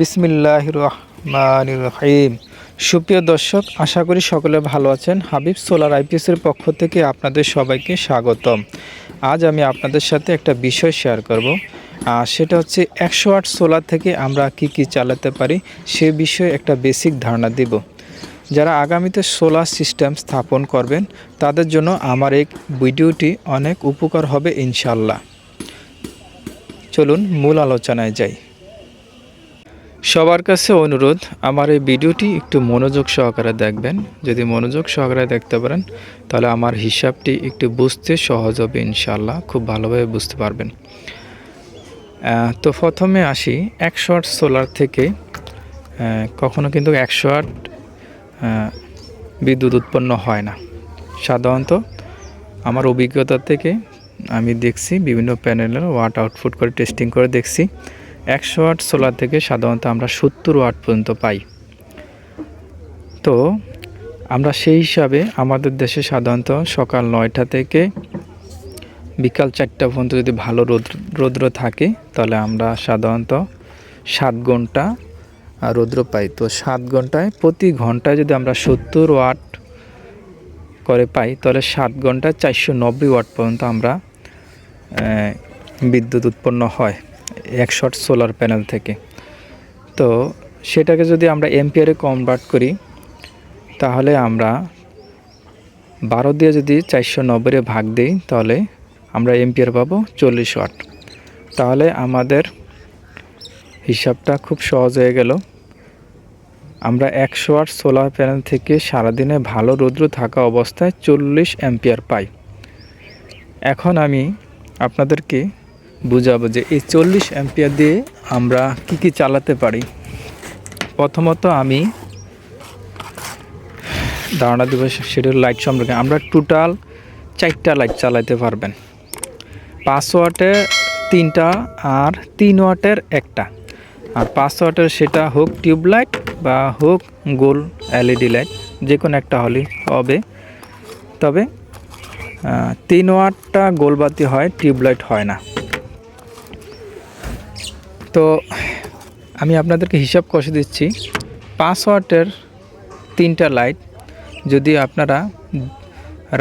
বিসমিল্লাহ রহমান রহিম। সুপ্রিয় দর্শক, আশা করি সকলে ভালো আছেন। হাবিব সোলার আইপিএসের পক্ষ থেকে আপনাদের সবাইকে স্বাগতম। আজ আমি আপনাদের সাথে একটা বিষয় শেয়ার করব। আর সেটা হচ্ছে একশো আট সোলার থেকে আমরা কি কি চালাতে পারি, সে বিষয়ে একটা বেসিক ধারণা দিব। যারা আগামীতে সোলার সিস্টেম স্থাপন করবেন, তাদের জন্য আমার এই ভিডিওটি অনেক উপকার হবে ইনশাল্লাহ চলুন মূল আলোচনায় যাই। সবার কাছে অনুরোধ, আমার এই ভিডিওটি একটু মনোযোগ সহকারে দেখবেন। যদি মনোযোগ সহকারে দেখতে পারেন, তাহলে আমার হিসাবটি একটু বুঝতে সহজ হবে ইনশাল্লাহ খুব ভালোভাবে বুঝতে পারবেন। তো প্রথমে আসি একশো আট সোলার থেকে কখনো কিন্তু একশো আট বিদ্যুৎ উৎপন্ন হয় না। সাধারণত আমার অভিজ্ঞতা থেকে আমি দেখছি, বিভিন্ন প্যানেলের ওয়াট আউটপুট করে টেস্টিং করে দেখছি। একশো ওয়াট সোলার থেকে সাধারণত আমরা সত্তর ওয়াট পর্যন্ত পাই। তো আমরা সেই হিসাবে আমাদের দেশে সাধারণত সকাল নয়টা থেকে বিকাল চারটা পর্যন্ত যদি ভালো রৌদ্র রৌদ্র থাকে, তাহলে আমরা সাধারণত সাত ঘণ্টা রৌদ্র পাই। তো সাত ঘন্টায় প্রতি ঘন্টায় যদি আমরা সত্তর ওয়াট করে পাই, তাহলে সাত ঘন্টায় চারশো নব্বই ওয়াট পর্যন্ত আমরা বিদ্যুৎ উৎপন্ন হয়। এক শট সোলার প্যানেল থেকে। তো সেটাকে যদি আমরা এম্পিয়ারে কনভার্ট করি, তাহলে আমরা বারো দিয়ে যদি চারশো নব্বইয়ে ভাগ দিই, তাহলে আমরা এম্পিয়ার পাবো চল্লিশ ওয়াট। তাহলে আমাদের হিসাবটা খুব সহজ হয়ে গেল। আমরা একশো ওয়াট সোলার প্যানেল থেকে সারাদিনে ভালো রৌদ্র থাকা অবস্থায় চল্লিশ অ্যাম্পিয়ার পাই। এখন আমি আপনাদেরকে বুঝাবো যে এই চল্লিশ অ্যাম্পিয়ার দিয়ে আমরা কি কি চালাতে পারি। প্রথমত আমি ধারণা দেবো সেটা লাইট সম্পর্কে। আমরা টোটাল চারটা লাইট চালাতে পারবেন। পাঁচ ওয়াটে তিনটা আর তিন ওয়াটের একটা। আর পাঁচ ওয়াটের সেটা হোক টিউব লাইট বা হোক গোল এলইডি লাইট যে কোনো একটা হলেই হবে। তবে তিন ওয়াটটা গোলবাতি হয় টিউবলাইট হয় না। তো আমি আপনাদেরকে হিসাব কষে দিচ্ছি। পাঁচ ওয়াটের তিনটা লাইট যদি আপনারা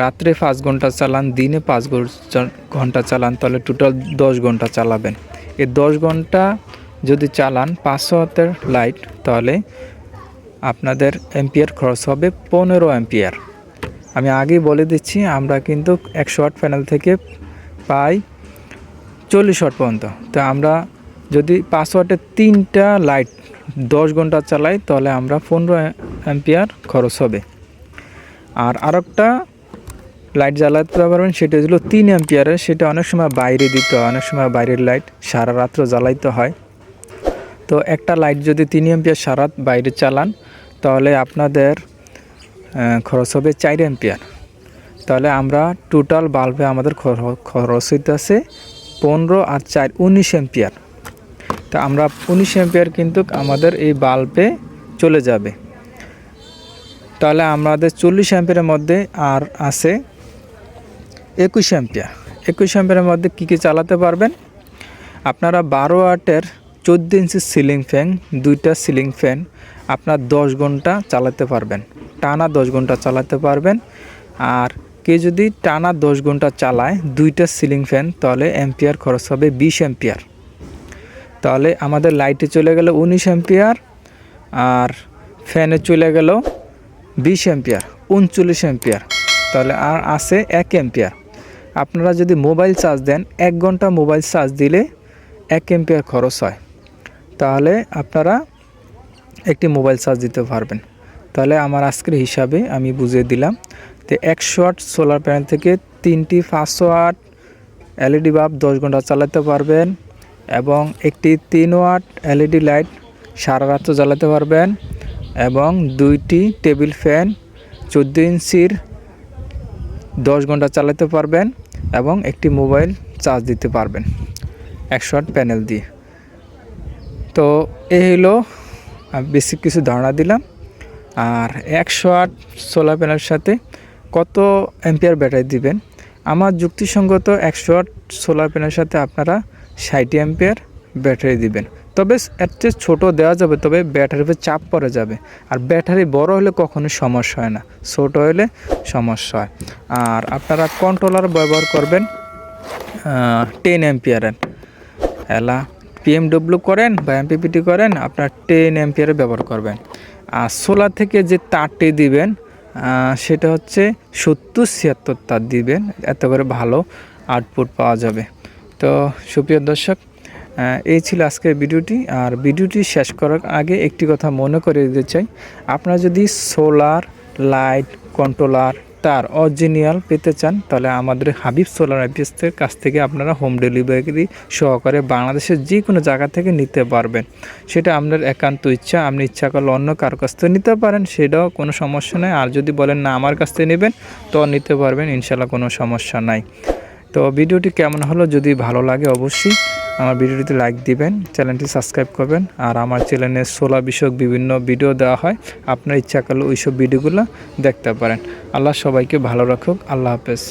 রাত্রে পাঁচ ঘণ্টা চালান, দিনে পাঁচ ঘণ্টা চালান, তাহলে টোটাল দশ ঘণ্টা চালাবেন। এই দশ ঘণ্টা যদি চালান পাঁচ ওয়াটের লাইট তাহলে আপনাদের অ্যাম্পিয়ার খরচ হবে পনেরো অ্যাম্পিয়ার। আমি আগেই বলে দিচ্ছি, আমরা কিন্তু একশো ওয়াট প্যানেল থেকে পাই চল্লিশ ওয়াট পর্যন্ত। তো আমরা যদি পাঁচ ওয়াটের তিনটা লাইট দশ ঘণ্টা চালাই, তাহলে আমরা পনেরো অ্যাম্পিয়ার খরচ হবে। আর আরেকটা লাইট জ্বালাতে পারবেন, সেটা হলো তিন অ্যাম্পিয়ারের, সেটা অনেক সময় বাইরে দিতে হয়, অনেক সময় বাইরের লাইট সারা রাত্র জ্বালাইতে হয়। তো একটা লাইট যদি তিন অ্যাম্পিয়ার সারা বাইরে চালান, তাহলে আপনাদের খরচ হবে চার অ্যাম্পিয়ার। তাহলে আমরা টোটাল বাল্বে আমাদের খরচ খরচ হইতেছে পনেরো আর চার, উনিশ অ্যাম্পিয়ার। তা আমরা উনিশ অ্যাম্পিয়ার কিন্তু আমাদের এই বাল্বে চলে যাবে। তাহলে আমাদের চল্লিশ অ্যাম্পিয়ারের মধ্যে আর আছে একুশ অ্যাম্পিয়ার একুশ অ্যাম্পিয়ারের মধ্যে কী কী চালাতে পারবেন? আপনারা বারো আটের চোদ্দ ইঞ্চি সিলিং ফ্যান দুইটা সিলিং ফ্যান আপনার দশ ঘণ্টা চালাতে পারবেন। টানা দশ ঘণ্টা চালাতে পারবেন। আর কে যদি টানা দশ ঘণ্টা চালায়, দুইটা সিলিং ফ্যান তাহলে অ্যাম্পিয়ার খরচ হবে বিশ অ্যাম্পিয়ার তাহলে আমাদের লাইটে চলে গেল উনিশ অ্যাম্পিয়ার আর ফ্যানে চলে গেল বিশ অ্যাম্পিয়ার উনচল্লিশ অ্যাম্পিয়ার তাহলে আর আছে এক অ্যাম্পিয়ার আপনারা যদি মোবাইল চার্জ দেন, এক ঘণ্টা মোবাইল চার্জ দিলে এক অ্যাম্পিয়ার খরচ হয়। তাহলে আপনারা একটি মোবাইল চার্জ দিতে পারবেন। তাহলে আমার আজকের হিসাবে আমি বুঝিয়ে দিলাম যে একশো আট সোলার প্যানেল থেকে তিনটি পাঁচশো ওয়াট এলইডি বাল্ব দশ ঘণ্টা চালাতে পারবেন। এবং একটি তিন ওয়াট এলইডি লাইট সারা রাত্র জ্বালাতে পারবেন এবং দুইটি টেবিল ফ্যান চোদ্দ ইঞ্চির দশ ঘণ্টা চালাতে পারবেন এবং একটি মোবাইল চার্জ দিতে পারবেন একশো আট প্যানেল দিয়ে। তো এই হলো বেসিক কিছু ধারণা দিলাম। আর একশো আট সোলার প্যানেলের সাথে কত অ্যাম্পিয়ার ব্যাটারি দিবেন? আমার যুক্তিসঙ্গত একশো আট সোলার প্যানেলের সাথে আপনারা ষাট অ্যাম্পিয়ার ব্যাটারি দিবেন। তবে এর চেয়ে ছোটো দেওয়া যাবে, তবে ব্যাটারির উপর চাপ পড়ে যাবে। আর ব্যাটারি বড় হলে কখনো সমস্যা হয় না, ছোটো হলে সমস্যা হয়। আর আপনারা কন্ট্রোলার ব্যবহার করবেন টেন অ্যাম্পিয়ারের। এলা পিএমডব্লিউ করেন বা এমপিপিটি করেন, আপনার টেন অ্যাম্পিয়ারে ব্যবহার করবেন। আর সোলার থেকে যে তারটি দিবেন সেটা হচ্ছে সত্তর ছিয়াত্তর তার দিবেন, এত করে ভালো আউটপুট পাওয়া যাবে। তো সুপ্রিয় দর্শক এই ছিল আজকের ভিডিওটি। আর ভিডিওটি শেষ করার আগে একটি কথা মনে করে দিতে চাই। আপনারা যদি সোলার লাইট কন্ট্রোলার তার অরিজিনাল পেতে চান, তাহলে আমাদের হাবিব সোলার অফিসের কাছ থেকে আপনারা হোম ডেলিভারি সহকারে বাংলাদেশের যে কোনো জায়গা থেকে নিতে পারবেন। সেটা আপনার একান্ত ইচ্ছা, আপনি ইচ্ছা করলে অন্য কারও কাছ থেকে নিতে পারেন, সেটাও কোনো সমস্যা নেই। আর যদি বলেন না, আমার কাছ থেকে নেবেন, তো নিতে পারবেন ইনশাল্লাহ কোনো সমস্যা নাই। তো ভিডিওটি কেমন হলো যদি ভালো লাগে অবশ্যই আমার ভিডিওটিতে লাইক দিবেন, চ্যানেলটি সাবস্ক্রাইব করবেন, আর আমার চ্যানেলে সোলা বিষয়ক বিভিন্ন ভিডিও দেওয়া হয়, আপনার ইচ্ছা করলে ওইসব ভিডিওগুলো দেখতে পারেন। আল্লাহ সবাইকে ভালো রাখুক, আল্লাহ হাফেজ।